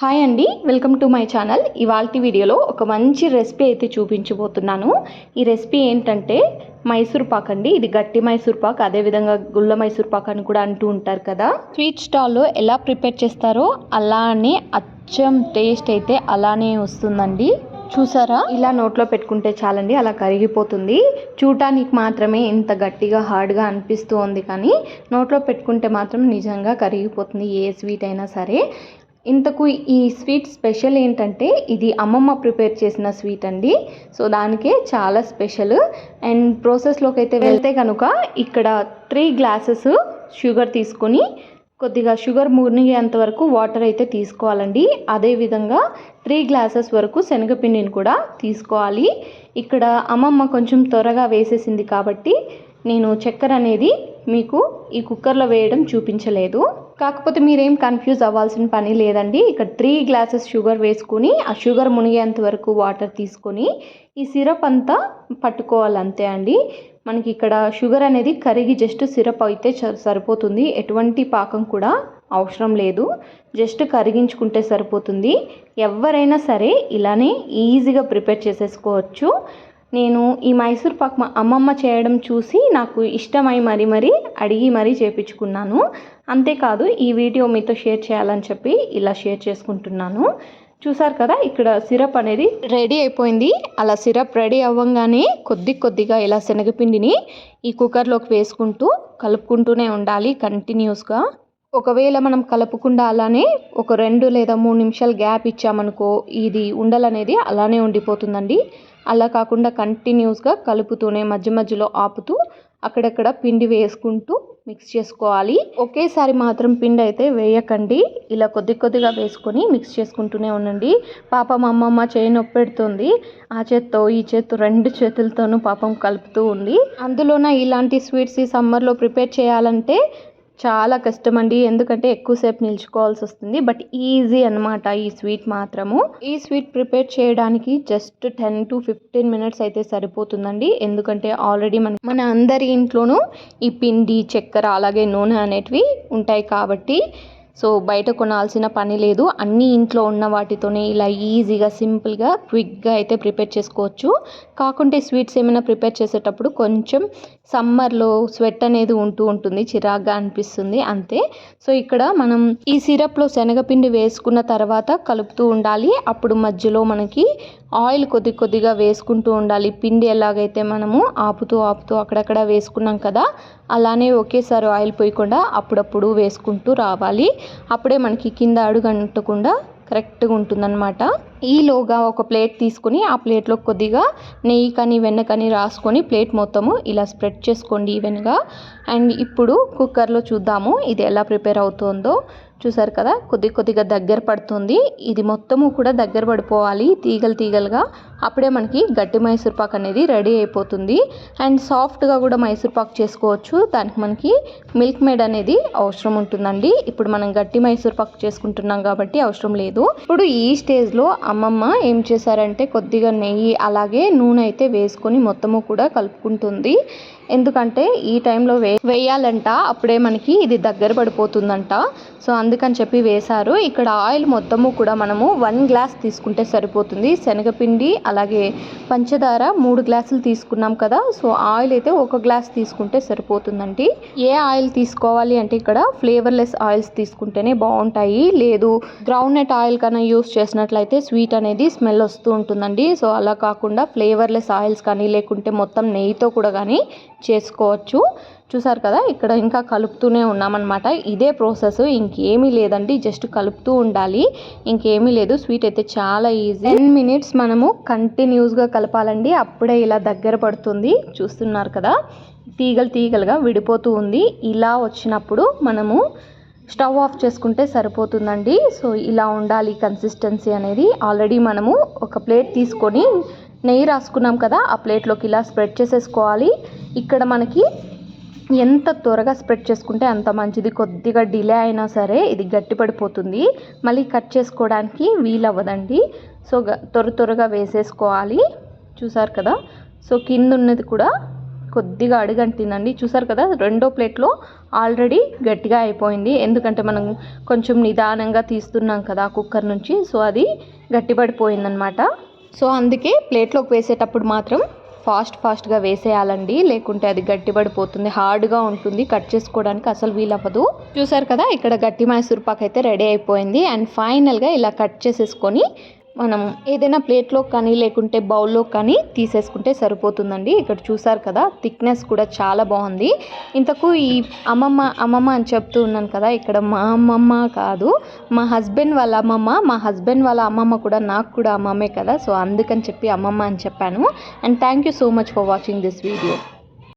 Hi అండి welcome to my channel ఇవాళ వీడియోలో ఒక మంచి రెసిపీ అయితే చూపించబోతున్నాను. ఈ రెసిపీ ఏంటంటే మైసూర్ పాక్ అండి. ఇది గట్టి మైసూర్ పాక్ అదేవిధంగా గుళ్ళ మైసూర్ పాక్ అని కూడా అంటూ ఉంటారు కదా. స్వీట్ స్టాల్లో ఎలా ప్రిపేర్ చేస్తారో అలానే అచ్చం టేస్ట్ అయితే అలానే వస్తుందండి. చూసారా? ఇలా నోట్లో పెట్టుకుంటే చాలండి అలా కరిగిపోతుంది. చూడటానికి మాత్రమే ఇంత గట్టిగా హార్డ్గా అనిపిస్తూ ఉంది కానీ నోట్లో పెట్టుకుంటే మాత్రం నిజంగా కరిగిపోతుంది ఏ స్వీట్ అయినా సరే. ఇంతకు ఈ స్వీట్ స్పెషల్ ఏంటంటే ఇది అమ్మమ్మ ప్రిపేర్ చేసిన స్వీట్ అండి. సో దానికే చాలా స్పెషల్. అండ్ ప్రాసెస్లోకి అయితే వెళ్తే కనుక ఇక్కడ త్రీ గ్లాసెస్ షుగర్ తీసుకొని కొద్దిగా షుగర్ మునిగేంత వరకు వాటర్ అయితే తీసుకోవాలండి. అదేవిధంగా త్రీ గ్లాసెస్ వరకు శనగపిండిని కూడా తీసుకోవాలి. ఇక్కడ అమ్మమ్మ కొంచెం త్వరగా వేసేసింది కాబట్టి నేను చక్కెర అనేది మీకు ఈ కుక్కర్లో వేయడం చూపించలేదు. కాకపోతే మీరేం కన్ఫ్యూజ్ అవ్వాల్సిన పని లేదండి. ఇక్కడ త్రీ గ్లాసెస్ షుగర్ వేసుకుని ఆ షుగర్ మునిగేంత వరకు వాటర్ తీసుకొని ఈ సిరప్ అంతా పట్టుకోవాలి అంతే అండి. మనకి ఇక్కడ షుగర్ అనేది కరిగి జస్ట్ సిరప్ అయితే సరిపోతుంది. ఎటువంటి పాకం కూడా అవసరం లేదు. జస్ట్ కరిగించుకుంటే సరిపోతుంది. ఎవరైనా సరే ఇలానే ఈజీగా ప్రిపేర్ చేసేసుకోవచ్చు. నేను ఈ మైసూర్ పాక్ మా అమ్మమ్మ చేయడం చూసి నాకు ఇష్టమై మరీ మరీ అడిగి మరీ చేపించుకున్నాను. అంతేకాదు ఈ వీడియో మీతో షేర్ చేయాలని చెప్పి ఇలా షేర్ చేసుకుంటున్నాను. చూసారు కదా ఇక్కడ సిరప్ అనేది రెడీ అయిపోయింది. అలా సిరప్ రెడీ అవ్వగానే కొద్ది కొద్దిగా ఇలా శనగపిండిని ఈ కుక్కర్లోకి వేసుకుంటూ కలుపుకుంటూనే ఉండాలి కంటిన్యూస్గా. ఒకవేళ మనం కలపకుండా అలానే ఒక రెండు లేదా మూడు నిమిషాలు గ్యాప్ ఇచ్చామనుకో ఇది ఉండలనేది అలానే ఉండిపోతుందండి. అలా కాకుండా కంటిన్యూస్గా కలుపుతూనే మధ్య మధ్యలో ఆపుతూ అక్కడక్కడ పిండి వేసుకుంటూ మిక్స్ చేసుకోవాలి. ఒకేసారి మాత్రం పిండి అయితే వేయకండి. ఇలా కొద్ది కొద్దిగా వేసుకొని మిక్స్ చేసుకుంటూనే ఉండండి. పాపం అమ్మమ్మ చేయి నొప్పి పెడుతుంది ఆ చేత్తో ఈ చేత్తో రెండు చేతులతోనూ పాపం కలుపుతూ ఉంది. అందులోన ఇలాంటి స్వీట్స్ ఈ సమ్మర్లో ప్రిపేర్ చేయాలంటే చాలా కష్టం అండి ఎందుకంటే ఎక్కువసేపు నిల్చుకోవాల్సి వస్తుంది. బట్ ఈజీ అనమాట ఈ స్వీట్ మాత్రము. ఈ స్వీట్ ప్రిపేర్ చేయడానికి just ten to fifteen minutes అయితే సరిపోతుందండి. ఎందుకంటే ఆల్రెడీ మన మన అందరి ఇంట్లోనూ ఈ పిండి చక్కెర అలాగే నూనె అనేటివి ఉంటాయి కాబట్టి సో బయట కొనాల్సిన పని లేదు. అన్ని ఇంట్లో ఉన్న వాటితోనే ఇలా ఈజీగా సింపుల్గా క్విక్గా అయితే ప్రిపేర్ చేసుకోవచ్చు. కాకుంటే స్వీట్స్ ఏమైనా ప్రిపేర్ చేసేటప్పుడు కొంచెం సమ్మర్లో స్వెట్ అనేది ఉంటూ ఉంటుంది. చిరాగ్గా అనిపిస్తుంది. అంతే. సో ఇక్కడ మనం ఈ సిరప్లో శనగపిండి వేసుకున్న తర్వాత కలుపుతూ ఉండాలి. అప్పుడు మధ్యలో మనకి ఆయిల్ కొద్ది కొద్దిగా వేసుకుంటూ ఉండాలి. పిండి ఎలాగైతే మనము ఆపుతూ ఆపుతూ అక్కడక్కడ వేసుకున్నాం కదా అలానే ఒకేసారి ఆయిల్ పోయకుండా అప్పుడప్పుడు వేసుకుంటూ రావాలి. అప్పుడే మనకి కింద అడుగంటకుండా కరెక్ట్గా ఉంటుందన్నమాట. ఈలోగా ఒక ప్లేట్ తీసుకుని ఆ ప్లేట్లో కొద్దిగా నెయ్యి కానీ వెన్న కానీ రాసుకొని ప్లేట్ మొత్తము ఇలా స్ప్రెడ్ చేసుకోండి ఈవెన్గా. అండ్ ఇప్పుడు కుక్కర్లో చూద్దాము ఇది ఎలా ప్రిపేర్ అవుతుందో. చూసారు కదా కొద్ది కొద్దిగా దగ్గర పడుతుంది. ఇది మొత్తము కూడా దగ్గర పడిపోవాలి తీగలు తీగలుగా. అప్పుడే మనకి గట్టి మైసూర్ పాక్ అనేది రెడీ అయిపోతుంది. అండ్ సాఫ్ట్గా కూడా మైసూర్ పాక్ చేసుకోవచ్చు. దానికి మనకి మిల్క్ మేడ్ అనేది అవసరం ఉంటుందండి. ఇప్పుడు మనం గట్టి మైసూర్ పాక్ చేసుకుంటున్నాం కాబట్టి అవసరం లేదు. ఇప్పుడు ఈ స్టేజ్లో అమ్మమ్మ ఏం చేశారంటే కొద్దిగా నెయ్యి అలాగే నూనె అయితే వేసుకొని మొత్తము కూడా కలుపుకుంటుంది. ఎందుకంటే ఈ టైంలో వే వేయాలంట అప్పుడే మనకి ఇది దగ్గర పడిపోతుందంట. సో అందుకని చెప్పి వేశారు. ఇక్కడ ఆయిల్ మొత్తము కూడా మనము వన్ గ్లాస్ తీసుకుంటే సరిపోతుంది. శనగపిండి అలాగే పంచదార మూడు గ్లాసులు తీసుకున్నాం కదా. సో ఆయిల్ అయితే ఒక గ్లాస్ తీసుకుంటే సరిపోతుందండి. ఏ ఆయిల్ తీసుకోవాలి అంటే ఇక్కడ ఫ్లేవర్లెస్ ఆయిల్స్ తీసుకుంటేనే బాగుంటాయి. లేదు గ్రౌండ్నట్ ఆయిల్ కన్నా యూస్ చేసినట్లయితే స్వీట్ అనేది స్మెల్ వస్తూ ఉంటుందండి. సో అలా కాకుండా ఫ్లేవర్లెస్ ఆయిల్స్ కానీ లేకుంటే మొత్తం నెయ్యితో కూడా కానీ చేసుకోవచ్చు. చూసారు కదా ఇక్కడ ఇంకా కలుపుతూనే ఉన్నామన్నమాట. ఇదే ప్రాసెస్ ఇంకేమీ లేదండి జస్ట్ కలుపుతూ ఉండాలి. ఇంకేమీ లేదు స్వీట్ అయితే చాలా ఈజీ. టెన్ మినిట్స్ మనము కంటిన్యూస్గా కలపాలండి. అప్పుడే ఇలా దగ్గర పడుతుంది. చూస్తున్నారు కదా తీగలు తీగలుగా విడిపోతూ ఉంది. ఇలా వచ్చినప్పుడు మనము స్టవ్ ఆఫ్ చేసుకుంటే సరిపోతుందండి. సో ఇలా ఉండాలి కన్సిస్టెన్సీ అనేది. ఆల్రెడీ మనము ఒక ప్లేట్ తీసుకొని నెయ్యి రాసుకున్నాం కదా ఆ ప్లేట్లోకి ఇలా స్ప్రెడ్ చేసేసుకోవాలి. ఇక్కడ మనకి ఎంత త్వరగా స్ప్రెడ్ చేసుకుంటే అంత మంచిది. కొద్దిగా డిలే అయినా సరే ఇది గట్టిపడిపోతుంది. మళ్ళీ కట్ చేసుకోవడానికి వీలవ్వదండి. సో త్వర త్వరగా వేసేసుకోవాలి. చూసారు కదా? సో కింద ఉన్నది కూడా కొద్దిగా అడుగంటిందండి. చూసారు కదా? రెండో ప్లేట్లో ఆల్రెడీ గట్టిగా అయిపోయింది. ఎందుకంటే మనం కొంచెం నిదానంగా తీస్తున్నాం కదా కుక్కర్ నుంచి. సో అది గట్టిపడిపోయిందనమాట. సో అందుకే ప్లేట్లోకి వేసేటప్పుడు మాత్రం ఫాస్ట్ ఫాస్ట్గా వేసేయాలండి. లేకుంటే అది గట్టిపడిపోతుంది. హార్డ్గా ఉంటుంది. కట్ చేసుకోవడానికి అసలు వీలవ్వదు. చూసారు కదా ఇక్కడ గట్టి మైసూర్ పాక్ అయితే రెడీ అయిపోయింది. అండ్ ఫైనల్గా ఇలా కట్ చేసేసుకొని మనం ఏదైనా ప్లేట్లో కానీ లేకుంటే బౌల్లో కానీ తీసేసుకుంటే సరిపోతుందండి. ఇక్కడ చూసారు కదా థిక్నెస్ కూడా చాలా బాగుంది. ఇంతకు ఈ అమ్మమ్మ అమ్మమ్మ అని చెప్తూ ఉన్నాను కదా ఇక్కడ మా అమ్మమ్మ కాదు మా హస్బెండ్ వాళ్ళ అమ్మమ్మ మా హస్బెండ్ వాళ్ళ అమ్మమ్మ కూడా నాకు కూడా అమ్మమ్మే కదా సో అందుకని చెప్పి అమ్మమ్మ అని చెప్పాను. And thank you so much for watching this video.